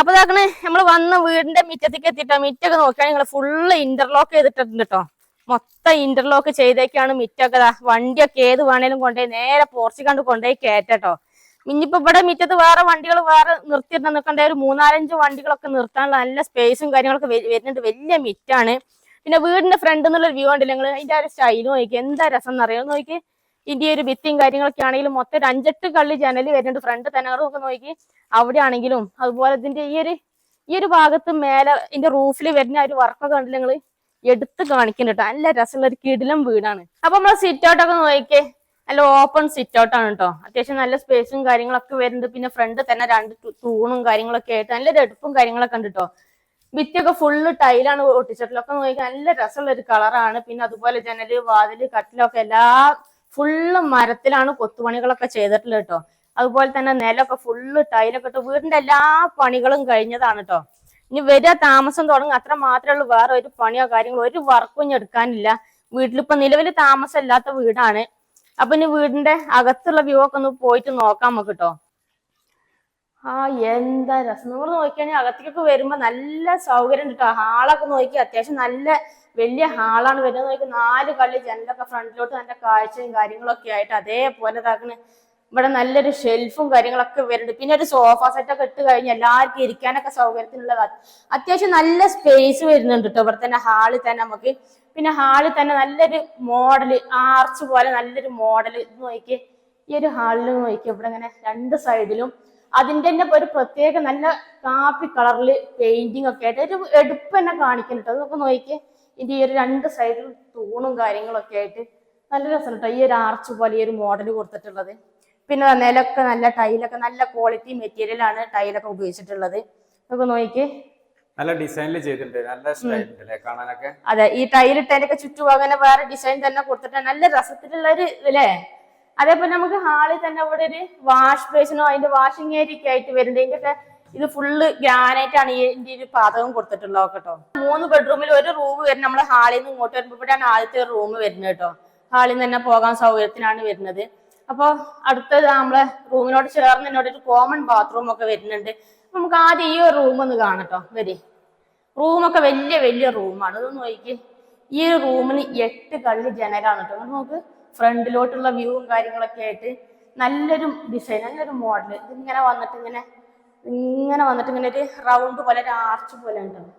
അപ്പൊ ഇതാക്കണേ നമ്മൾ വന്ന് വീടിന്റെ മിറ്റത്തേക്ക് എത്തിയിട്ടോ. മിറ്റൊക്കെ നോക്കിയാൽ നിങ്ങൾ ഫുള്ള് ഇന്റർലോക്ക് ചെയ്തിട്ടുണ്ട് കേട്ടോ മൊത്തം ഇന്റർലോക്ക് ചെയ്തേക്കാണ് മിറ്റൊക്കെ വണ്ടിയൊക്കെ ഏത് വേണേലും കൊണ്ടുപോയി നേരെ പോർച്ച് കണ്ട് കൊണ്ടുപോയി കയറ്റട്ടോ ഇനിയിപ്പോ ഇവിടെ മിറ്റത്ത് വേറെ വണ്ടികൾ വേറെ നിർത്തിയിട്ട് നിൽക്കണ്ട ഒരു മൂന്നാലഞ്ച് വണ്ടികളൊക്കെ നിർത്താനുള്ള നല്ല സ്പേസും കാര്യങ്ങളൊക്കെ വരുന്നുണ്ട്. വലിയ മിറ്റാണ്. പിന്നെ വീടിന്റെ ഫ്രണ്ട് എന്നുള്ള വ്യൂ ഉണ്ടല്ലോ നിങ്ങൾ അതിന്റെ ആ ഒരു സ്റ്റൈൽ നോക്കി എന്താ രസം എന്നറിയാം? നോക്കി ഇതിന്റെ ഒരു ഭിത്തിയും കാര്യങ്ങളൊക്കെ ആണെങ്കിലും മൊത്തം ഒരു അഞ്ചെട്ട് കള്ളി ജനൽ വരുന്നുണ്ട്. ഫ്രണ്ട് തന്നെ ഒക്കെ നോക്കി അവിടെ ആണെങ്കിലും അതുപോലെ ഇതിന്റെ ഈ ഒരു ഈ ഒരു ഭാഗത്ത് മേലെ ഇതിന്റെ റൂഫിൽ വരുന്ന ഒരു വർക്കൊക്കെ കണ്ടില്ല നിങ്ങൾ? എടുത്ത് കാണിക്കുന്നുണ്ട് നല്ല രസമുള്ള ഒരു കിടിലം വീടാണ്. അപ്പൊ നമ്മളെ സിറ്റ് ഔട്ട് ഒക്കെ നോക്കിയേ നല്ല ഓപ്പൺ സിറ്റ് ഔട്ട് ആണ് കേട്ടോ അത്യാവശ്യം നല്ല സ്പേസും കാര്യങ്ങളൊക്കെ വരുന്നുണ്ട്. പിന്നെ ഫ്രണ്ട് തന്നെ രണ്ട് തൂണും കാര്യങ്ങളൊക്കെ ആയിട്ട് നല്ല എടുപ്പും കാര്യങ്ങളൊക്കെ ഉണ്ട് കേട്ടോ ഭിത്തിയൊക്കെ ഫുള്ള് ടൈലാണ് ഒട്ടിച്ചിട്ടുള്ളത്. ഒക്കെ നോക്കി നല്ല രസമുള്ള ഒരു കളറാണ് പിന്നെ അതുപോലെ ജനൽ വാതിൽ കട്ടിലൊക്കെ എല്ലാ ഫുള്ള് മരത്തിലാണ് കൊത്തുപണികളൊക്കെ ചെയ്തിട്ടുള്ളത് കേട്ടോ. അതുപോലെ തന്നെ നിലമൊക്കെ ഫുള്ള് ടൈലൊക്കെ ഇട്ട് വീടിന്റെ എല്ലാ പണികളും കഴിഞ്ഞതാണ് കേട്ടോ. ഇനി വരിക താമസം തുടങ്ങും അത്ര മാത്രമേ ഉള്ളൂ. വേറെ ഒരു പണിയോ കാര്യങ്ങളോ ഒരു വർക്കും ഇനി എടുക്കാനില്ല. വീട്ടിലിപ്പോ നിലവിൽ താമസം ഇല്ലാത്ത വീടാണ്. അപ്പൊ ഇനി വീടിന്റെ അകത്തുള്ള വ്യൂ ഒക്കെ ഒന്ന് പോയിട്ട് നോക്കാം നമുക്ക് കേട്ടോ. ആ എന്താ രസം. നിങ്ങൾ നോക്കിയാണെങ്കിൽ അകത്തേക്കൊക്കെ വരുമ്പോ നല്ല സൗകര്യം ഉണ്ട് കേട്ടോ. ഹാളൊക്കെ നോക്കി അത്യാവശ്യം നല്ല വലിയ ഹാളാണ് വരുന്നത്. നോക്കി നാല് കള്ളി ജനലൊക്കെ ഫ്രണ്ടിലോട്ട് നല്ല കാഴ്ചയും കാര്യങ്ങളൊക്കെ ആയിട്ട് അതേപോലെ ഇതാക്കണ്. ഇവിടെ നല്ലൊരു ഷെൽഫും കാര്യങ്ങളൊക്കെ വരുന്നുണ്ട്. പിന്നെ ഒരു സോഫ സെറ്റ് ഒക്കെ ഇട്ട് കഴിഞ്ഞാൽ എല്ലാവർക്കും ഇരിക്കാനൊക്കെ സൗകര്യത്തിനുള്ള അത്യാവശ്യം നല്ല സ്പേസ് വരുന്നുണ്ട് കേട്ടോ ഇവിടെ തന്നെ ഹാളിൽ തന്നെ നമുക്ക്. പിന്നെ ഹാളിൽ തന്നെ നല്ലൊരു മോഡൽ ആർച്ച് പോലെ നല്ലൊരു മോഡൽ ഇത് നോക്കി ഈ ഒരു ഹാളിൽ നോക്കി ഇവിടെ ഇങ്ങനെ രണ്ട് സൈഡിലും അതിന്റെ തന്നെ ഒരു പ്രത്യേക നല്ല കാപ്പി കളറിൽ പെയിന്റിംഗ് ഒക്കെ ആയിട്ട് ഒരു എടുപ്പ് തന്നെ കാണിക്കുന്നുണ്ട്. അതൊക്കെ നോക്കി ഇതിന്റെ ഈ ഒരു രണ്ട് സൈഡിൽ തൂണും കാര്യങ്ങളൊക്കെ ആയിട്ട് നല്ല രസം കേട്ടോ ഈ ഒരു ആർച്ച് പോലെ ഈ ഒരു മോഡൽ കൊടുത്തിട്ടുള്ളത്. പിന്നെ നിലൊക്കെ നല്ല ടൈലൊക്കെ നല്ല ക്വാളിറ്റി മെറ്റീരിയൽ ആണ് ടൈലൊക്കെ ഉപയോഗിച്ചിട്ടുള്ളത്. നമുക്ക് നോക്കി നല്ല ഡിസൈനിൽ ചെയ്തിട്ടുണ്ട്. നല്ല സ്റ്റൈൽ അല്ലേ കാണാനൊക്കെ? അതെ ഈ ടൈലിട്ടതിന്റെ ഒക്കെ ചുറ്റുഭാഗം വേറെ ഡിസൈൻ തന്നെ കൊടുത്തിട്ട് നല്ല രസത്തിലുള്ള ഒരു ഇല്ലേ അതേപോലെ നമുക്ക് ഹാളിൽ തന്നെ അവിടെ ഒരു വാഷ് ബേസിനോ അതിന്റെ വാഷിംഗ് ഏരിയ ഒക്കെ ആയിട്ട് വരുന്നുണ്ട്. ഇതിന്റെ ഒക്കെ ഇത് ഫുള്ള് ഗ്രാനൈറ്റ് ആണ് ഈ ഇതിന്റെ ഒരു പാതകം കൊടുത്തിട്ടുള്ളത്. കേട്ടോ മൂന്ന് ബെഡ്റൂമിൽ ഒരു റൂം വരുന്നത് നമ്മളെ ഹാളിൽ നിന്ന് ഇങ്ങോട്ട് വരുമ്പോൾ ഇവിടെയാണ് ആദ്യത്തെ റൂം വരുന്നത് കേട്ടോ ഹാളിൽ നിന്ന് തന്നെ പോകാൻ സൗകര്യത്തിനാണ് വരുന്നത്. അപ്പൊ അടുത്തത് നമ്മളെ റൂമിനോട് ചേർന്ന് എന്നോട് ഒരു കോമൺ ബാത്റൂം ഒക്കെ വരുന്നുണ്ട്. നമുക്ക് ആദ്യം ഈ ഒരു റൂം ഒന്ന് കാണട്ടോ വരി. റൂമൊക്കെ വലിയ വലിയ റൂമാണ് ഇത് നോക്കി ഈ റൂമിന് എട്ട് കള്ളി ജനലാണ് കേട്ടോ നമുക്ക് ഫ്രണ്ടിലോട്ടുള്ള വ്യൂവും കാര്യങ്ങളൊക്കെ ആയിട്ട് നല്ലൊരു ഡിസൈൻ നല്ലൊരു മോഡൽ ഇതിങ്ങനെ വന്നിട്ട് ഇങ്ങനെ ഇങ്ങനെ വന്നിട്ട് ഇങ്ങനെ ഒരു റൗണ്ട് പോലെ ഒരു ആർച്ച് പോലെ ഉണ്ടാവും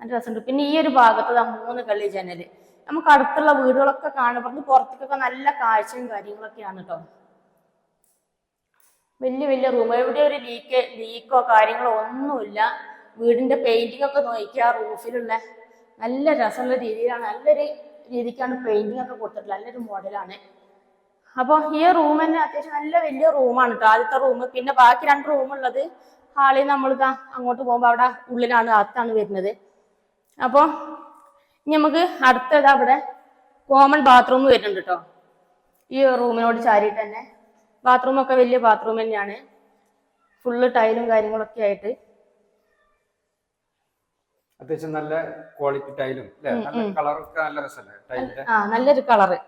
നല്ല രസമുണ്ട്. പിന്നെ ഈ ഒരു ഭാഗത്ത് ആ മൂന്ന് കള്ളി ജനൽ നമുക്ക് അടുത്തുള്ള വീടുകളൊക്കെ കാണുമ്പോൾ പുറത്തേക്കൊക്കെ നല്ല കാഴ്ചയും കാര്യങ്ങളൊക്കെയാണ് കേട്ടോ വലിയ വലിയ റൂം എവിടെ ഒരു ലീക്ക് ലീക്കോ കാര്യങ്ങളോ ഒന്നുമില്ല. വീടിന്റെ പെയിന്റിംഗ് ഒക്കെ നോക്കിയാൽ റൂഫിലുള്ള നല്ല രസമുള്ള രീതിയിലാണ് നല്ലൊരു രീതിക്കാണ് പെയിന്റിംഗ് ഒക്കെ കൊടുത്തിട്ടുള്ളത്. നല്ലൊരു മോഡലാണ് അപ്പോൾ ഈ റൂം തന്നെ അത്യാവശ്യം നല്ല വലിയ റൂമാണ് കേട്ടോ ആദ്യത്തെ റൂം പിന്നെ ബാക്കി രണ്ട് റൂം ഉള്ളത് ഹാളിൽ നമ്മൾ അങ്ങോട്ട് പോകുമ്പോൾ അവിടെ ഉള്ളിലാണ് അകത്താണ് വരുന്നത്. അപ്പോൾ ഇനി നമുക്ക് അടുത്തത് അവിടെ കോമൺ ബാത്റൂം വരുന്നുണ്ട് കേട്ടോ ഈ റൂമിനോട് ചാരിയിട്ട് തന്നെ. ബാത്റൂം ഒക്കെ വലിയ ബാത്റൂം തന്നെയാണ്. ഫുള്ള് ടൈലും കാര്യങ്ങളൊക്കെ ആയിട്ട്. അത്യാവശ്യം നല്ല ക്വാളിറ്റി ടൈലും അല്ലേ? നല്ല കളറൊക്കെ നല്ല രസമല്ലേ ടൈലിന്റെ ആ നല്ലൊരു കളറ്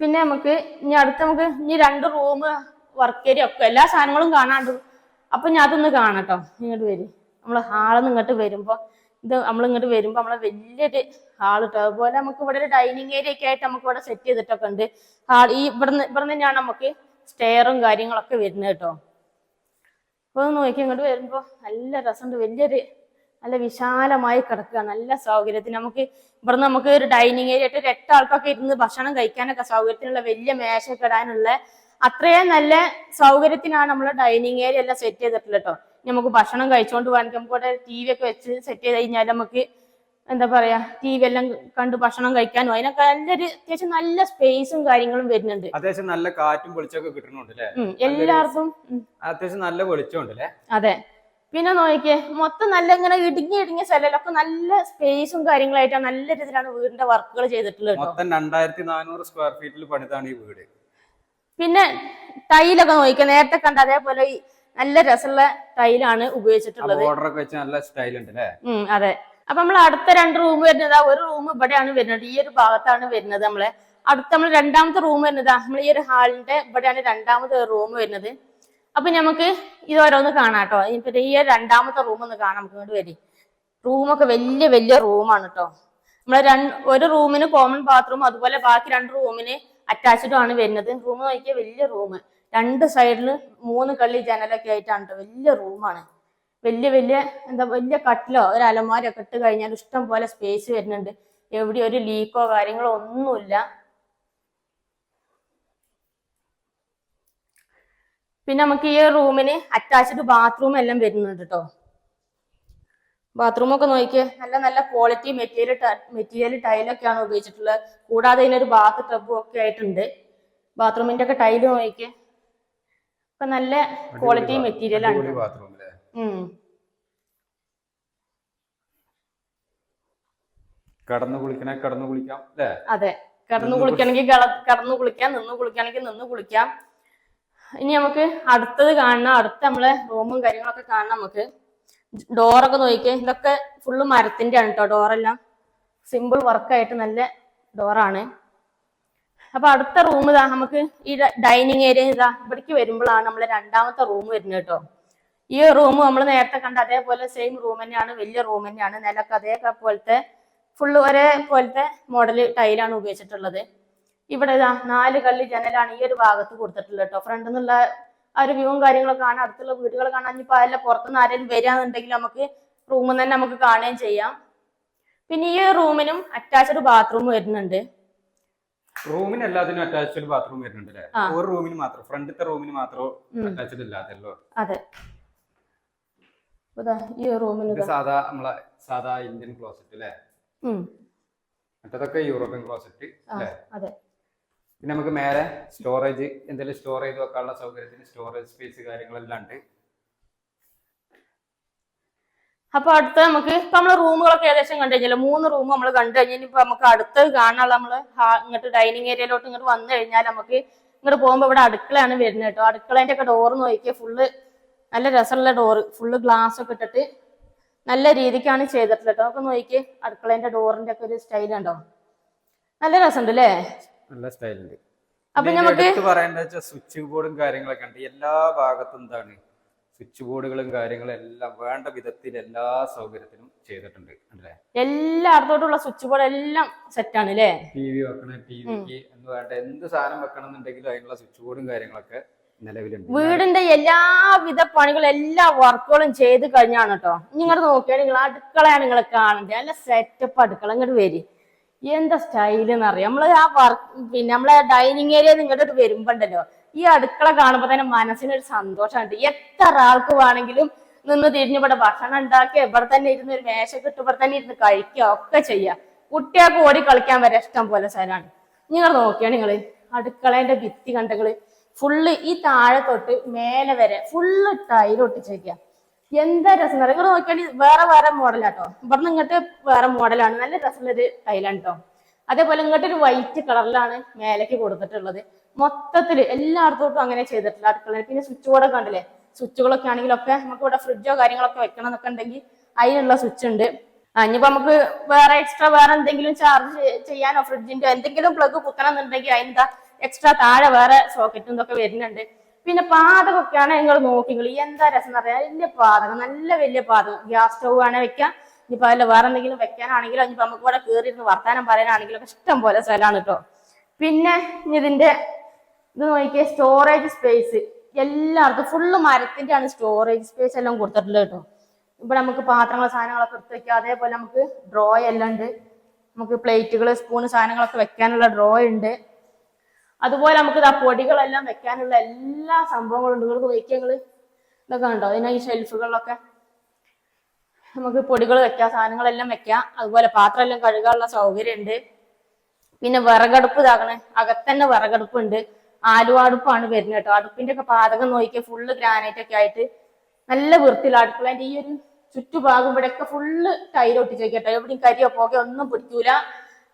പിന്നെ നമുക്ക് ഇനി അടുത്ത് നമുക്ക് ഇനി രണ്ട് റൂം വർക്ക് ഏരിയ ഒക്കെ എല്ലാ സാധനങ്ങളും കാണാണ്ട് അപ്പൊ ഞാൻ അതൊന്ന് കാണട്ടോ. ഇങ്ങോട്ട് വരും. നമ്മൾ ഹാളിൽ ഇങ്ങോട്ട് വരുമ്പോ ഇത് നമ്മൾ ഇങ്ങോട്ട് വരുമ്പോ നമ്മളെ വലിയൊരു ഹാൾ കേട്ടോ അതുപോലെ നമുക്ക് ഇവിടെ ഒരു ഡൈനിങ് ഏരിയ ഒക്കെ ആയിട്ട് നമുക്ക് ഇവിടെ സെറ്റ് ചെയ്തിട്ടൊക്കെ ഉണ്ട്. ഹാൾ ഈ ഇവിടുന്ന് ഇവിടെ തന്നെയാണ് നമുക്ക് സ്റ്റെയറും കാര്യങ്ങളൊക്കെ വരുന്നത് കേട്ടോ. അപ്പൊ ഒന്ന് നോക്കി ഇങ്ങോട്ട് വരുമ്പോ നല്ല രസമുണ്ട്. വലിയൊരു നല്ല വിശാലമായി കിടക്കുക. നല്ല സൗകര്യത്തിന് നമുക്ക് ഇവിടെ നമുക്ക് ഒരു ഡൈനിങ് ഏരിയ ആയിട്ട് ഒരു എട്ട് ആൾക്കൊക്കെ ഇരുന്ന് ഭക്ഷണം കഴിക്കാനൊക്കെ സൗകര്യത്തിനുള്ള വലിയ മേശ ഇടാനുള്ള അത്രയും നല്ല സൗകര്യത്തിനാണ് നമ്മൾ ഡൈനിങ് ഏരിയ എല്ലാം സെറ്റ് ചെയ്തിട്ടുള്ളത് കേട്ടോ നമുക്ക് ഭക്ഷണം കഴിച്ചുകൊണ്ട് വേണമെങ്കിൽ നമുക്ക് ഇവിടെ ടി വി ഒക്കെ വെച്ച് സെറ്റ് ചെയ്ത് കഴിഞ്ഞാൽ നമുക്ക് എന്താ പറയാ ടി വി എല്ലാം കണ്ട് ഭക്ഷണം കഴിക്കാനും അതിനൊക്കെ നല്ലൊരു അത്യാവശ്യം നല്ല സ്പേസും കാര്യങ്ങളും വരുന്നുണ്ട്. അത്യാവശ്യം നല്ല കാറ്റും വെളിച്ചമൊക്കെ കിട്ടുന്നുണ്ട് എല്ലാവർക്കും അത്യാവശ്യം നല്ല വെളിച്ചമുണ്ട് അതെ. പിന്നെ നോക്കിയേ മൊത്തം നല്ല ഇങ്ങനെ ഇടുങ്ങി ഇടുങ്ങിയ സ്ഥലമൊക്കെ നല്ല സ്പേസും കാര്യങ്ങളായിട്ടാണ് നല്ല രീതിയിലാണ് വീടിന്റെ വർക്കുകൾ ചെയ്തിട്ടുള്ളത് മൊത്തം രണ്ടായിരത്തി നാനൂറ് സ്ക്വയർ ഫീറ്റിൽ പണിതാണ് ഈ വീട്. പിന്നെ ടൈലൊക്കെ നോക്കിയാൽ നേരത്തെ കണ്ട അതേപോലെ ഈ നല്ല രസമുള്ള ടൈലാണ് ഉപയോഗിച്ചിട്ടുള്ളത്. വെച്ച് നല്ല സ്റ്റൈൽ ഉണ്ട് അല്ലേ? അതെ. അപ്പൊ നമ്മൾ അടുത്ത രണ്ട് റൂം വരുന്നത് ഒരു റൂം ഇവിടെയാണ് വരുന്നത്. ഈ ഒരു ഭാഗത്താണ് വരുന്നത് നമ്മളെ. അടുത്ത നമ്മൾ രണ്ടാമത്തെ റൂം വരുന്നത്. നമ്മൾ ഈ ഒരു ഹാളിന്റെ ഇവിടെയാണ് രണ്ടാമത്തെ റൂം വരുന്നത്. അപ്പൊ നമുക്ക് ഇത് ഓരോന്ന് കാണാം കേട്ടോ. ഇപ്പൊ ഈ രണ്ടാമത്തെ റൂം ഒന്ന് കാണാം നമുക്ക് ഇങ്ങോട്ട് വരി. റൂമൊക്കെ വലിയ വലിയ റൂമാണ് കേട്ടോ. നമ്മളെ രണ്ട് ഒരു റൂമിന് കോമൺ ബാത്റൂം അതുപോലെ ബാക്കി രണ്ട് റൂമിന് അറ്റാച്ച്ഡും ആണ് വരുന്നത്. റൂം നോക്കിയാൽ വലിയ റൂം രണ്ട് സൈഡിൽ മൂന്ന് കള്ളി ജനലൊക്കെ ആയിട്ടാണ് കേട്ടോ വലിയ റൂമാണ് വലിയ വലിയ എന്താ വലിയ കട്ടിലോ ഒരു അലമാരോ ഒക്കെ ഇട്ട് കഴിഞ്ഞാൽ ഇഷ്ടം പോലെ സ്പേസ് വരുന്നുണ്ട്. എവിടെ ഒരു ലീക്കോ കാര്യങ്ങളോ ഒന്നുമില്ല. പിന്നെ നമുക്ക് ഈ റൂമിന് അറ്റാച്ച്ഡ് ബാത്റൂം എല്ലാം വരുന്നുണ്ട് കേട്ടോ ബാത്റൂം ഒക്കെ നോക്കിയേ. നല്ല നല്ല ക്വാളിറ്റി മെറ്റീരിയൽ മെറ്റീരിയൽ ടൈലൊക്കെയാണ് ഉപയോഗിച്ചിട്ടുള്ളത് കൂടാതെ ഇതിനൊരു ബാത്ത് ടബും ഒക്കെ ആയിട്ടുണ്ട്. ബാത്റൂമിന്റെ ഒക്കെ ടൈൽ നോക്കിയേ. ഇപ്പൊ നല്ല ക്വാളിറ്റി മെറ്റീരിയൽ ആണ്. കടന്നു കുളിക്കണേ കടന്നു കുളിക്കാം അല്ലേ അതെ. കടന്നു കുളിക്കണമെങ്കിൽ കടന്നു കുളിക്കാം നിന്ന് കുളിക്കണമെങ്കിൽ നിന്ന് കുളിക്കാം. ഇനി നമുക്ക് അടുത്തത് കാണണം. അടുത്ത നമ്മളെ റൂമും കാര്യങ്ങളൊക്കെ കാണണം നമുക്ക്. ഡോറൊക്കെ നോക്കിക്കേ. ഇതൊക്കെ ഫുള്ള് മരത്തിന്റെ ആണ് കേട്ടോ ഡോറെല്ലാം സിമ്പിൾ വർക്കായിട്ട് നല്ല ഡോറാണ്. അപ്പൊ അടുത്ത റൂം ഇതാ നമുക്ക് ഈ ഡൈനിങ് ഏരിയ ഇതാ. ഇവിടേക്ക് വരുമ്പോഴാണ് നമ്മളെ രണ്ടാമത്തെ റൂം വരുന്നത് കേട്ടോ ഈ റൂം നമ്മൾ നേരത്തെ കണ്ട അതേപോലെ സെയിം റൂം തന്നെയാണ്. വലിയ റൂം തന്നെയാണ്. നിലയ്ക്ക് അതേ പോലത്തെ ഫുള്ള് ഒരേ പോലത്തെ മോഡൽ ടൈലാണ് ഉപയോഗിച്ചിട്ടുള്ളത്. ഇവിടെ ഇതാ നാല് കള്ളി ജനലാണ് ഈ ഒരു ഭാഗത്ത് കൊടുത്തിട്ടുള്ളത് കേട്ടോ ഫ്രണ്ടിൽ നിന്നുള്ള ആ ഒരു വ്യൂവും കാര്യങ്ങളൊക്കെ കാണാൻ അടുത്തുള്ള വീടുകൾ കാണാൻ ഇനിയിപ്പോൾ അതെല്ലാം പുറത്തുനിന്ന് ആരെങ്കിലും വരികയാണെന്നുണ്ടെങ്കിൽ നമുക്ക് റൂമിൽ തന്നെ നമുക്ക് കാണുകയും ചെയ്യാം. പിന്നെ ഈ റൂമിനും അറ്റാച്ച്ഡ് ബാത്റൂം വരുന്നുണ്ട്. റൂമിന് എല്ലാത്തിനും അറ്റാച്ച്ഡ് ബാത്റൂം വരുന്നുണ്ട് അല്ലേ? ഒരു റൂമിന് മാത്രം ഫ്രണ്ടിലത്തെ റൂമിന് മാത്രം. അറ്റാച്ച്ഡ് ഇല്ലാത്തല്ലോ അതെ. ഈ റൂമിന് സാധാ നമ്മളെ സാധാ ഇന്ത്യൻ ക്ലോസറ്റ് അല്ലേ? മറ്റതൊക്കെ യൂറോപ്യൻ ക്ലോസറ്റ് അല്ലേ? അതെ. പിന്നെ നമുക്ക് മേലെ സ്റ്റോറേജ് എന്തെങ്കിലും സ്റ്റോർ ചെയ്ത് വെക്കാനുള്ള സൗകര്യത്തിന് സ്റ്റോറേജ് സ്പേസ് കാര്യങ്ങളെല്ലാം ഉണ്ട്. അപ്പൊ അടുത്ത നമുക്ക് ഇപ്പൊ നമ്മൾ റൂമുകളൊക്കെ ഏകദേശം കണ്ടു കഴിഞ്ഞാൽ മൂന്ന് റൂം നമ്മൾ കണ്ടു കഴിഞ്ഞാൽ ഇപ്പൊ നമുക്ക് അടുത്ത് കാണാനുള്ള നമ്മൾ ഇങ്ങോട്ട് ഡൈനിങ് ഏരിയയിലോട്ട് ഇങ്ങോട്ട് വന്നു കഴിഞ്ഞാൽ നമുക്ക് ഇങ്ങോട്ട് പോകുമ്പോൾ ഇവിടെ അടുക്കളയാണ് വരുന്നത് കേട്ടോ. അടുക്കളേന്റെ ഒക്കെ ഡോറ് നോക്കിയ ഫുള്ള് നല്ല രസമുള്ള ഡോറ് ഫുള്ള് ഗ്ലാസ് ഒക്കെ ഇട്ടിട്ട് നല്ല രീതിക്കാണ് ചെയ്തിട്ടുള്ളത് കേട്ടോ. നമുക്ക് നോക്കിയേ അടുക്കളേന്റെ ഡോറിന്റെ ഒക്കെ ഒരു സ്റ്റൈൽ ഉണ്ടോ? നല്ല രസമുണ്ട് അല്ലേ? നല്ല സ്റ്റൈലുണ്ട് അപ്പൊ നമുക്ക് പറയേണ്ടത് സ്വിച്ച് ബോർഡും കാര്യങ്ങളൊക്കെ ഉണ്ട്. എല്ലാ ഭാഗത്തും എന്താണ് സ്വിച്ച് ബോർഡുകളും കാര്യങ്ങളും എല്ലാം വേണ്ട വിധത്തിൽ എല്ലാ സൗകര്യത്തിനും ചെയ്തിട്ടുണ്ട്. അല്ലേ? എല്ലായിടത്തോട്ടുള്ള സ്വിച്ച് ബോർഡ് എല്ലാം സെറ്റാണ് അല്ലേ ടി വി വെക്കണം ടി വിക്ക് എന്ന് വേണ്ട എന്ത് സാധനം വെക്കണം എന്നുണ്ടെങ്കിലും അതിനുള്ള സ്വിച്ച് ബോർഡും കാര്യങ്ങളൊക്കെ നിലവിലുണ്ട്. വീടിന്റെ എല്ലാവിധ പണികളും എല്ലാ വർക്കുകളും ചെയ്ത് കഴിഞ്ഞാണ് കേട്ടോ നിങ്ങൾ നോക്കിയാൽ നിങ്ങൾ അടുക്കളയാണ് നിങ്ങൾ കാണേണ്ടത് നല്ല സെറ്റപ്പ് അടുക്കള ഇങ്ങോട്ട് വരി. എന്താ സ്റ്റൈൽ എന്നറിയാം നമ്മൾ ആ വർക്ക് പിന്നെ നമ്മളെ ഡൈനിങ് ഏരിയ നിങ്ങളുടെ ഇങ്ങോട്ട് വരുമ്പോണ്ടല്ലോ ഈ അടുക്കള കാണുമ്പോ തന്നെ മനസ്സിനൊരു സന്തോഷമുണ്ട് എത്ര ആൾക്ക് വേണമെങ്കിലും നിന്ന് തിരിഞ്ഞ് ഇവിടെ ഭക്ഷണം ഉണ്ടാക്കി ഇവിടെ തന്നെ ഇരുന്ന് ഒരു മേശ കിട്ടും ഇവിടെ തന്നെ ഇരുന്ന് കഴിക്കുക ഒക്കെ ചെയ്യാം. കുട്ടികൾക്ക് ഓടി കളിക്കാൻ വരെ ഇഷ്ടം പോലെ സ്ഥലമാണ്. നിങ്ങൾ നോക്കിയാ നിങ്ങൾ? അടുക്കളേന്റെ ഭിത്തി കണ്ടകൾ ഫുള്ള് ഈ താഴെ തൊട്ട് മേലെ വരെ ഫുള്ള് ടൈൽ എന്താ രസം? നിങ്ങൾ നോക്കിയാൽ വേറെ വേറെ മോഡലാട്ടോ ഇവിടുന്ന് ഇങ്ങോട്ട് വേറെ മോഡലാണ് നല്ല രസമുള്ളൊരു ടൈലാണ് കേട്ടോ അതേപോലെ ഇങ്ങോട്ട് ഒരു വൈറ്റ് കളറിലാണ് മേലേക്ക് കൊടുത്തിട്ടുള്ളത്. മൊത്തത്തിൽ എല്ലായിടത്തോട്ടും അങ്ങനെ ചെയ്തിട്ടില്ല പിന്നെ സ്വിച്ച് ബോർഡൊക്കെ ഉണ്ടല്ലേ? സ്വിച്ചുകളൊക്കെ ആണെങ്കിലൊക്കെ നമുക്ക് ഇവിടെ ഫ്രിഡ്ജോ കാര്യങ്ങളൊക്കെ വെക്കണം എന്നൊക്കെ ഉണ്ടെങ്കിൽ അതിനുള്ള സ്വിച്ച് ഉണ്ട്. ഇനിയിപ്പോ നമുക്ക് വേറെ എക്സ്ട്രാ വേറെ എന്തെങ്കിലും ചാർജ് ചെയ്യാനോ? ഫ്രിഡ്ജിന്റെ എന്തെങ്കിലും പ്ലഗ് കുത്തണം എന്നുണ്ടെങ്കിൽ അതിന്റെ എക്സ്ട്രാ താഴെ വേറെ സോക്കറ്റും ഇതൊക്കെ വരുന്നുണ്ട്. പിന്നെ പാതകമൊക്കെയാണ് നിങ്ങൾ നോക്കി നിങ്ങൾ എന്താ രസം എന്ന് പറയാ വലിയ പാതകം നല്ല വലിയ പാതകം ഗ്യാസ് സ്റ്റൗ വേണേ വെക്കാം. ഇനിയിപ്പോ അതിൽ വേറെ എന്തെങ്കിലും വെക്കാനാണെങ്കിലും ഇനിയിപ്പോൾ നമുക്ക് ഇവിടെ കയറിയിരുന്ന് വർത്താനം പറയാനാണെങ്കിലും ഇഷ്ടം പോലെ സ്ഥലമാണ് കേട്ടോ പിന്നെ ഇതിന്റെ ഇത് നോക്കിയ സ്റ്റോറേജ് സ്പേസ് എല്ലായിടത്തും ഫുള്ള് മരത്തിന്റെ ആണ് സ്റ്റോറേജ് സ്പേസ് എല്ലാം കൊടുത്തിട്ടുള്ളത് കേട്ടോ ഇവിടെ നമുക്ക് പാത്രങ്ങൾ സാധനങ്ങളൊക്കെ എടുത്ത് വെക്കാം. അതേപോലെ നമുക്ക് ഡ്രോ എല്ലാം ഉണ്ട്. നമുക്ക് പ്ലേറ്റുകൾ സ്പൂണ് സാധനങ്ങളൊക്കെ വെക്കാനുള്ള ഡ്രോ ഉണ്ട്. അതുപോലെ നമുക്ക് ആ പൊടികളെല്ലാം വെക്കാനുള്ള എല്ലാ സംഭവങ്ങളും ഉണ്ട് നിങ്ങൾക്ക് വയ്ക്കുക നിങ്ങൾ ഇതൊക്കെ ഉണ്ടോ അതിനാ ഈ ഷെൽഫുകളിലൊക്കെ നമുക്ക് പൊടികൾ വെക്കാം സാധനങ്ങളെല്ലാം വെക്കാം. അതുപോലെ പാത്രം എല്ലാം കഴുകാനുള്ള സൗകര്യം ഉണ്ട് പിന്നെ വിറകടുപ്പ് ഇതാക്കണേ അകത്തന്നെ വിറകടുപ്പുണ്ട്. ആലുവടുപ്പാണ് വരുന്നത് കേട്ടോ. അടുപ്പിന്റെ ഒക്കെ പാതകം നോക്കിയാൽ ഫുള്ള് ഗ്രാനൈറ്റ് ഒക്കെ ആയിട്ട് നല്ല വൃത്തിയിൽ അടുക്കളേന്റെ ഈ ഒരു ചുറ്റുഭാഗം ഇവിടെയൊക്കെ ഫുള്ള് ടൈൽ കേട്ടോ. എവിടെയും കരിയോ പോകെ ഒന്നും പിടിക്കൂല.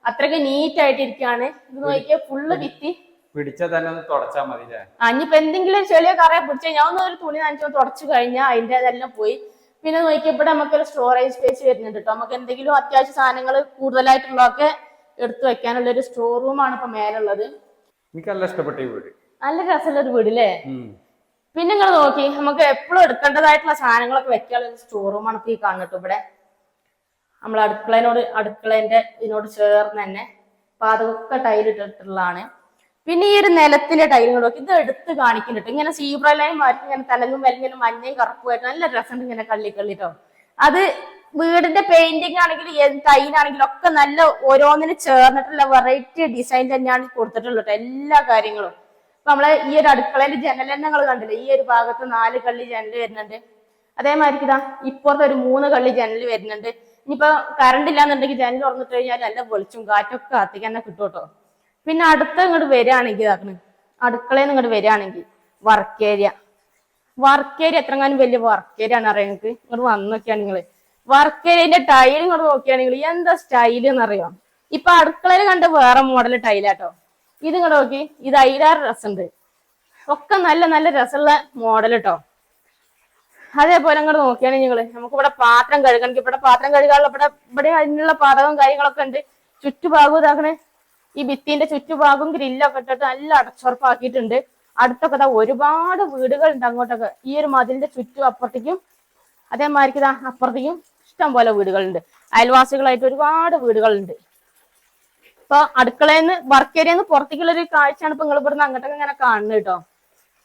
അത്രയ്ക്ക് നീറ്റ് ആയിട്ട് ഇരിക്കുകയാണ് ഇത് നോക്കിയാൽ ഫുള്ള് ഭിത്തി പിടിച്ചാൽ തന്നെ ഒന്ന് തുടച്ചാൽ മതി അല്ലേ ആ, ഇനിയിപ്പോ എന്തെങ്കിലും ചെളിയോ ചെറിയ കറയെ പിടിച്ചു ഞാൻ ഒന്ന് ഒരു തുണി നനച്ചു തുടച്ചു കഴിഞ്ഞാൽ അതിന്റെ അതെല്ലാം പോയി. പിന്നെ നോക്കിയപ്പോൾ നമുക്കൊരു സ്റ്റോറേജ് സ്പേസ് വരുന്നുണ്ട് കേട്ടോ നമുക്ക് എന്തെങ്കിലും അത്യാവശ്യ സാധനങ്ങൾ കൂടുതലായിട്ടുള്ളതൊക്കെ എടുത്തു വെക്കാനുള്ള ഒരു സ്റ്റോർ റൂമാണ് ഇപ്പൊ മേലുള്ളത്. എനിക്ക് നല്ല ഇഷ്ടപ്പെട്ട ഈ വീട്. നല്ല രസമുള്ള ഒരു വീട് അല്ലേ പിന്നെ നിങ്ങൾ നോക്കി നമുക്ക് എപ്പോഴും എടുക്കേണ്ടതായിട്ടുള്ള സാധനങ്ങളൊക്കെ വെക്കാനുള്ള ഒരു സ്റ്റോർ റൂമാണ് ഇപ്പൊ ഈ കാണുന്നത് ഇവിടെ. നമ്മൾ അടുക്കളേനോട് അടുക്കളേന്റെ ഇതിനോട് ചേർന്ന് തന്നെ അപ്പൊ അതൊക്കെ ടൈലിട്ടിട്ടുള്ളതാണ് പിന്നെ ഈ ഒരു നിലത്തിന്റെ ടൈലുകളൊക്കെ ഇത് എടുത്ത് കാണിക്കുന്നുണ്ട്. ഇങ്ങനെ സീബ്ര ലൈൻ മാറ്റി ഇങ്ങനെ തലങ്ങും വലിങ്ങനെ മഞ്ഞയും കറുപ്പുമായിട്ട് നല്ല രസമുണ്ട് ഇങ്ങനെ കള്ളി കള്ളിട്ടോ അത് വീടിന്റെ പെയിന്റിംഗ് ആണെങ്കിലും ടൈലാണെങ്കിലും ഒക്കെ നല്ല ഓരോന്നിന് ചേർന്നിട്ടുള്ള വെറൈറ്റി ഡിസൈൻ തന്നെയാണ് കൊടുത്തിട്ടുള്ളത് ട്ടോ എല്ലാ കാര്യങ്ങളും. ഇപ്പൊ നമ്മളെ ഈ ഒരു അടുക്കളയിൽ ജനലെണ്ണങ്ങൾ കണ്ടില്ലേ? ഈ ഒരു ഭാഗത്ത് നാല് കള്ളി ജനൽ വരുന്നുണ്ട്. അതേമാതിരി ഇതാ ഇപ്പുറത്തെ ഒരു മൂന്ന് കള്ളി ജനൽ വരുന്നുണ്ട്. ഇനിയിപ്പോ കറണ്ട് ഇല്ലാന്നുണ്ടെങ്കിൽ ജനൽ തുറന്നിട്ട് കഴിഞ്ഞാൽ നല്ല വെളിച്ചും കാറ്റൊക്കെ കത്തിക്കാൻ കിട്ടും കേട്ടോ പിന്നെ അടുത്ത ഇങ്ങോട്ട് വരികയാണെങ്കിൽ ഇതാക്കണ് അടുക്കളയിൽ നിന്ന് ഇങ്ങോട്ട് വരികയാണെങ്കിൽ വർക്ക് ഏരിയ വർക്ക് ഏരിയ എത്രങ്ങാനും വലിയ വർക്ക് ഏരിയ ആണ് അറിയാം നിങ്ങൾക്ക് ഇങ്ങോട്ട് വന്ന് നിങ്ങൾ. വർക്ക് ഏരിയന്റെ ടൈൽ ഇങ്ങോട്ട് നോക്കിയാണെങ്കിൽ എന്താ സ്റ്റൈൽ എന്നറിയോ ഇപ്പൊ അടുക്കളയിൽ കണ്ട വേറെ മോഡൽ ടൈലാട്ടോ ഇത് ഇങ്ങോട്ട് നോക്കി. ഇത് അയിലാറ് രസമുണ്ട് ഒക്കെ നല്ല നല്ല രസമുള്ള മോഡൽ കേട്ടോ അതേപോലെ അങ്ങോട്ട് നോക്കിയാണെങ്കിൽ നിങ്ങൾ നമുക്ക് ഇവിടെ പാത്രം കഴുകണമെങ്കിൽ ഇവിടെ പാത്രം കഴുകാനുള്ള ഇവിടെ ഇവിടെ അതിനുള്ള പാതകവും കാര്യങ്ങളൊക്കെ ഉണ്ട്. ചുറ്റുഭാഗവും ഇതാക്കണേ. ഈ ഭിത്തിന്റെ ചുറ്റുഭാഗവും ഗ്രില്ലൊക്കെ ഇട്ടിട്ട് നല്ല അടച്ചുറപ്പാക്കിയിട്ടുണ്ട്. അടുത്തൊക്കെ ഇതാ ഒരുപാട് വീടുകൾ ഉണ്ട് അങ്ങോട്ടൊക്കെ. ഈ ഒരു മതിലിന്റെ ചുറ്റും അപ്പുറത്തേക്കും അതേമാതിരി ഇതാ അപ്പുറത്തേക്കും ഇഷ്ടം പോലെ വീടുകളുണ്ട്. അയൽവാസികളായിട്ട് ഒരുപാട് വീടുകളുണ്ട്. ഇപ്പൊ അടുക്കളയിൽ നിന്ന് വർക്ക് ഏരിയ നിന്ന് ഒരു കാഴ്ചയാണ് ഇപ്പൊ നിങ്ങൾ ഇവിടുന്ന് അങ്ങോട്ടൊക്കെ ഇങ്ങനെ കാണുന്നത് കേട്ടോ.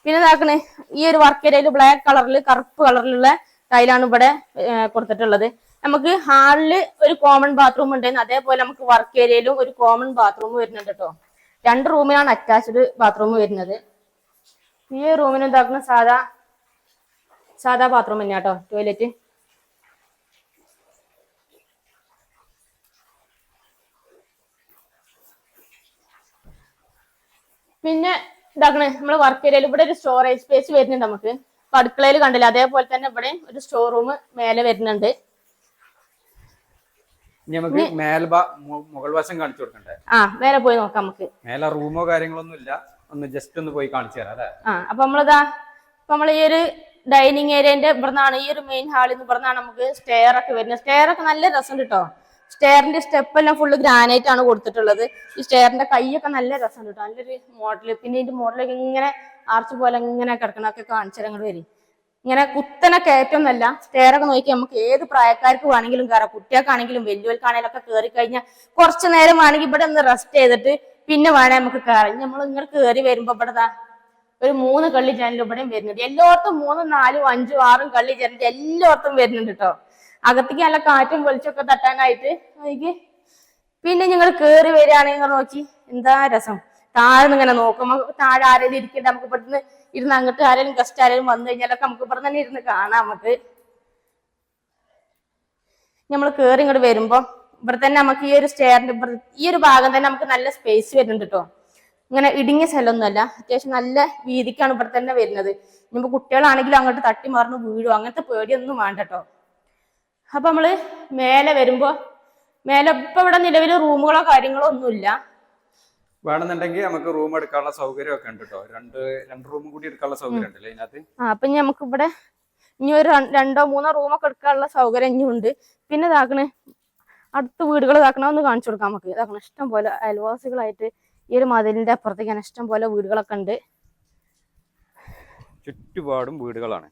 പിന്നെ ഇതാക്കണേ ഈ ഒരു വർക്ക് ഏരിയയിൽ ബ്ലാക്ക് കളറിൽ കറുപ്പ് കളറിലുള്ള ടൈലാണ് ഇവിടെ കൊടുത്തിട്ടുള്ളത്. നമുക്ക് ഹാളിൽ ഒരു കോമൺ ബാത്റൂം ഉണ്ടായിരുന്നു അതേപോലെ നമുക്ക് വർക്ക് ഏരിയയിലും ഒരു കോമൺ ബാത്റൂം വരുന്നുണ്ട് കേട്ടോ രണ്ട് റൂമിലാണ് അറ്റാച്ച്ഡ് ബാത്റൂം വരുന്നത്. ഈ റൂമിന് എന്താക്കുന്ന സാധാ സാധാ ബാത്റൂം തന്നെയാ കേട്ടോ ടോയ്ലറ്റ് പിന്നെ ഇതാക്കണേ നമ്മൾ വർക്ക് ഏരിയയിൽ ഇവിടെ ഒരു സ്റ്റോറേജ് സ്പേസ് വരുന്നുണ്ട് നമുക്ക്. അടുക്കളയിൽ കണ്ടില്ല? അതേപോലെ തന്നെ ഇവിടെ ഒരു സ്റ്റോർ റൂം മേലെ വരുന്നുണ്ട്. നമുക്ക് മേൽഭാ മുകൾ വശം കാണിച്ചു കൊടുക്കണ്ടേ? ആ മേലെ പോയി നോക്കാം നമുക്ക്. മേലെ റൂമോ കാര്യങ്ങളൊന്നും ഇല്ല. ഒന്ന് ജസ്റ്റ് ഒന്ന് പോയി കാണിച്ചു തരാം അല്ലെ? ആ അപ്പൊ നമ്മളിതാ നമ്മൾ ഈ ഒരു ഡൈനിങ് ഏരിയന്റെ ഇവിടുന്നാണ് ഈ ഒരു മെയിൻ ഹാളിൽ നിന്ന് ഇവിടുന്നാണ് നമുക്ക് സ്റ്റെയർ ഒക്കെ വരുന്നത്. സ്റ്റെയർ ഒക്കെ നല്ല രസമുണ്ട് കേട്ടോ സ്റ്റെയറിന്റെ സ്റ്റെപ്പ് എല്ലാം ഫുള്ള് ഗ്രാനൈറ്റ് ആണ് കൊടുത്തിട്ടുള്ളത്. ഈ സ്റ്റെയറിന്റെ കൈയൊക്കെ നല്ല രസമുണ്ട് കേട്ടോ നല്ലൊരു മോഡൽ പിന്നെ ഇതിന്റെ മോഡലൊക്കെ ഇങ്ങനെ ആർച്ച് പോലെ ഇങ്ങനെ കിടക്കണൊക്കെ കാണിച്ചു തരാൻ വരും. ഇങ്ങനെ കുത്തനെ കയറ്റൊന്നല്ല സ്റ്റെയറൊക്കെ നോക്കി നമുക്ക് ഏത് പ്രായക്കാർക്ക് വേണമെങ്കിലും കയറാം കുട്ടികൾക്കാണെങ്കിലും വലിയവർക്കാണെങ്കിലും ഒക്കെ കയറി കഴിഞ്ഞാൽ കുറച്ചു നേരം വേണമെങ്കിൽ ഇവിടെ ഒന്ന് റെസ്റ്റ് ചെയ്തിട്ട് പിന്നെ വേണേ നമുക്ക് കയറാം നമ്മൾ ഇങ്ങനെ കയറി വരുമ്പോ ഇവിടെതാ ഒരു മൂന്ന് കള്ളി ജനൽ ഇവിടെയും വരുന്നുണ്ട്. എല്ലായിടത്തും മൂന്നും നാലും അഞ്ചും ആറും കള്ളി ജനൽ എല്ലായിടത്തും വരുന്നുണ്ട് കേട്ടോ അകത്തേക്ക് നല്ല കാറ്റും വെളിച്ചൊക്കെ തട്ടാനായിട്ട് നോക്കി. പിന്നെ ഞങ്ങൾ കയറി വരികയാണെങ്കിൽ നോക്കി. എന്താ രസം? താഴെ ഇങ്ങനെ നോക്കുമ്പോ താഴെ ആരെങ്കിലും ഇരിക്കണ്ട നമുക്ക് ഇവിടുന്ന് ഇരുന്ന് അങ്ങോട്ട് ആരെങ്കിലും ഗസ്റ്റ് ആരെങ്കിലും വന്നു കഴിഞ്ഞാലൊക്കെ നമുക്ക് ഇവിടെ തന്നെ ഇരുന്ന് കാണാം നമുക്ക്. നമ്മൾ കേറി ഇങ്ങോട്ട് വരുമ്പോ ഇവിടെ തന്നെ നമുക്ക് ഈ ഒരു സ്റ്റെയറിന്റെ ഈ ഒരു ഭാഗം തന്നെ നമുക്ക് നല്ല സ്പേസ് വരുന്നുണ്ട് കേട്ടോ ഇങ്ങനെ ഇടുങ്ങിയ സ്ഥലമൊന്നുമല്ല അത്യാവശ്യം നല്ല വീതിക്കാണ് ഇവിടെ തന്നെ വരുന്നത്. ഇനിയിപ്പോ കുട്ടികളാണെങ്കിലും അങ്ങോട്ട് തട്ടി മറിഞ്ഞ് വീഴും അങ്ങനത്തെ പേടിയൊന്നും വേണ്ട കേട്ടോ അപ്പൊ നമ്മൾ മേലെ വരുമ്പോ മേലെ ഇപ്പൊ ഇവിടെ നിലവിൽ റൂമുകളോ കാര്യങ്ങളോ ഒന്നുമില്ല. വേണമെന്നുണ്ടെങ്കിൽ നമുക്ക് റൂം എടുക്കാനുള്ള സൗകര്യം ഒക്കെ ഉണ്ട് കേട്ടോ രണ്ട് രണ്ട് റൂം കൂടി എടുക്കാനുള്ള സൗകര്യം ഉണ്ടല്ലേ ഇതിനകത്ത്? ആ അപ്പൊ നമുക്ക് ഇവിടെ ഇനി ഒരു രണ്ടോ മൂന്നോ റൂമൊക്കെ എടുക്കാനുള്ള സൗകര്യം ഇനി ഉണ്ട്. പിന്നെ ഇതാക്കണേ അടുത്ത വീടുകൾ ഇതാക്കണ ഒന്ന് കാണിച്ചു കൊടുക്കാം നമുക്ക്. ഇതാക്കണം ഇഷ്ടം പോലെ അയൽവാസികളായിട്ട് ഈ ഒരു മതിലിന്റെ അപ്പുറത്തേക്ക് ഇഷ്ടം പോലെ വീടുകളൊക്കെ ഉണ്ട്. ചുറ്റുപാടും വീടുകളാണ്.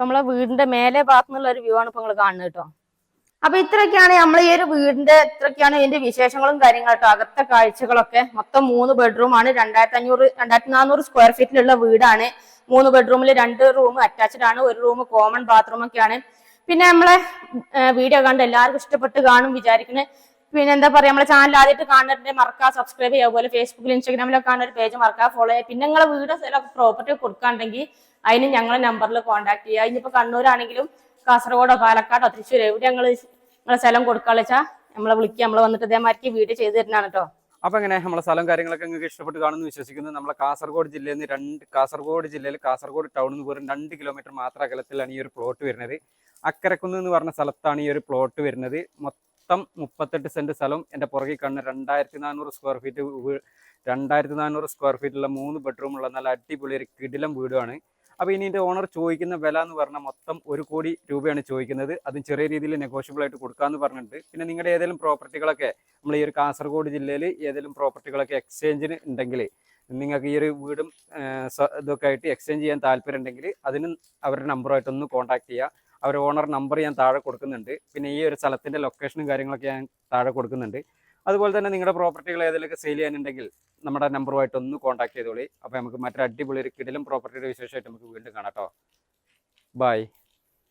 നമ്മളെ വീടിന്റെ മേലെ ഭാഗത്തുനിന്നുള്ള ഒരു വ്യൂ ആണ് ഇപ്പൊ നിങ്ങൾ കാണുന്നത് കേട്ടോ അപ്പൊ ഇത്രയൊക്കെയാണ് നമ്മൾ ഈ ഒരു വീടിന്റെ ഇത്രയൊക്കെയാണ് ഇതിന്റെ വിശേഷങ്ങളും കാര്യങ്ങളും കേട്ടോ. അകത്തെ കാഴ്ചകളൊക്കെ. മൊത്തം മൂന്ന് ബെഡ്റൂം ആണ്. രണ്ടായിരത്തി അഞ്ഞൂറ് രണ്ടായിരത്തി നാനൂറ് സ്ക്വയർ ഫീറ്റിലുള്ള വീടാണ്. മൂന്ന് ബെഡ്റൂമിൽ രണ്ട് റൂം അറ്റാച്ച്ഡ് ആണ്. ഒരു റൂം കോമൺ ബാത്റൂം ഒക്കെയാണ്. പിന്നെ നമ്മളെ വീഡിയോ കണ്ട് എല്ലാവർക്കും ഇഷ്ടപ്പെട്ട് കാണും വിചാരിക്കുന്നത് പിന്നെ എന്താ പറയാ നമ്മളെ ചാനൽ ആദ്യമായിട്ട് കാണുന്നുണ്ടെങ്കിൽ മറക്കുക സബ്സ്ക്രൈബ് ചെയ്യുക അതുപോലെ ഫേസ്ബുക്കിൽ ഇൻസ്റ്റാഗ്രാമിലൊക്കെ കാണുന്ന ഒരു പേജ് മറക്കുക ഫോളോ ചെയ്യുക പിന്നെ നിങ്ങളെ വീട് പ്രോപ്പർട്ടി കൊടുക്കാണ്ടെങ്കിൽ അതിന് ഞങ്ങളെ നമ്പറിൽ കോൺടാക്ട് ചെയ്യുക ഇനിയിപ്പോ കണ്ണൂരാണെങ്കിലും കാസർഗോഡോ പാലക്കാടോ തൃശ്ശൂർ എവിടെ ഞങ്ങൾ നിങ്ങളെ സ്ഥലം കൊടുക്കാന്ന് നമ്മളെ വിളിക്കുക നമ്മളെ വന്നിട്ട് ഇതേമാതിരി വീഡിയോ ചെയ്ത് തരുന്നതാണ് കേട്ടോ. അപ്പൊ എങ്ങനെ നമ്മളെ സ്ഥലം കാര്യങ്ങളൊക്കെ നിങ്ങൾക്ക് ഇഷ്ടപ്പെട്ട് കാണുന്നു വിശ്വസിക്കുന്നു. നമ്മളെ കാസർഗോഡ് ജില്ലയിൽ നിന്ന് രണ്ട് കാസർഗോഡ് ജില്ലയിൽ കാസർഗോഡ് ടൗൺ നിന്ന് വെറും രണ്ട് കിലോമീറ്റർ മാത്രം അകലത്തിലാണ് ഈ ഒരു പ്ലോട്ട് വരുന്നത്. അക്കരക്കുന്ന് എന്ന് പറഞ്ഞ സ്ഥലത്താണ് ഈ ഒരു പ്ലോട്ട് വരുന്നത്. മൊത്തം മുപ്പത്തെട്ട് സെന്റ് സ്ഥലം. എന്റെ പുറകിൽ കാണുന്ന രണ്ടായിരത്തി നാനൂറ് സ്ക്വയർ ഫീറ്റ് രണ്ടായിരത്തി നാനൂറ് സ്ക്വയർ ഫീറ്റുള്ള മൂന്ന് ബെഡ്റൂമുള്ള നല്ല അടിപൊളി ഒരു കിടിലം വീടുമാണ്. അപ്പോൾ ഇനി ഇതിന്റെ ഓണർ ചോദിക്കുന്ന വില എന്ന് പറഞ്ഞാൽ മൊത്തം ഒരു കോടി രൂപയാണ് ചോദിക്കുന്നത്. അതും ചെറിയ രീതിയിൽ നെഗോഷ്യബിൾ ആയിട്ട് കൊടുക്കാമെന്ന് പറഞ്ഞിട്ടുണ്ട്. പിന്നെ നിങ്ങളുടെ ഏതെങ്കിലും പ്രോപ്പർട്ടികളൊക്കെ നമ്മൾ ഈ ഒരു കാസർഗോഡ് ജില്ലയിൽ ഏതെങ്കിലും പ്രോപ്പർട്ടികളൊക്കെ എക്സ്ചേഞ്ചിന് ഉണ്ടെങ്കിൽ നിങ്ങൾക്ക് ഈ ഒരു വീടും ഇതൊക്കെ ആയിട്ട് എക്സ്ചേഞ്ച് ചെയ്യാൻ താല്പര്യം ഉണ്ടെങ്കിൽ അതിന് അവരുടെ നമ്പറുമായിട്ടൊന്ന് കോൺടാക്ട് ചെയ്യുക അവർ ഓണർ നമ്പർ ഞാൻ താഴെ കൊടുക്കുന്നുണ്ട്. പിന്നെ ഈ ഒരു സ്ഥലത്തിന്റെ ലൊക്കേഷനും കാര്യങ്ങളൊക്കെ ഞാൻ താഴെ കൊടുക്കുന്നുണ്ട്. അതുപോലെ തന്നെ നിങ്ങളുടെ പ്രോപ്പർട്ടികൾ ഏതെങ്കിലുമൊക്കെ സെയിൽ ചെയ്യാനുണ്ടെങ്കിൽ നമ്മുടെ നമ്പറുമായിട്ട് ഒന്ന് കോൺടാക്ട് ചെയ്തോളി. അപ്പോൾ നമുക്ക് മറ്റൊരു അടിപൊളി ഒരു കിടിലും പ്രോപ്പർട്ടിയുടെ വിശേഷമായിട്ട് നമുക്ക് വീണ്ടും കാണാം കേട്ടോ ബൈ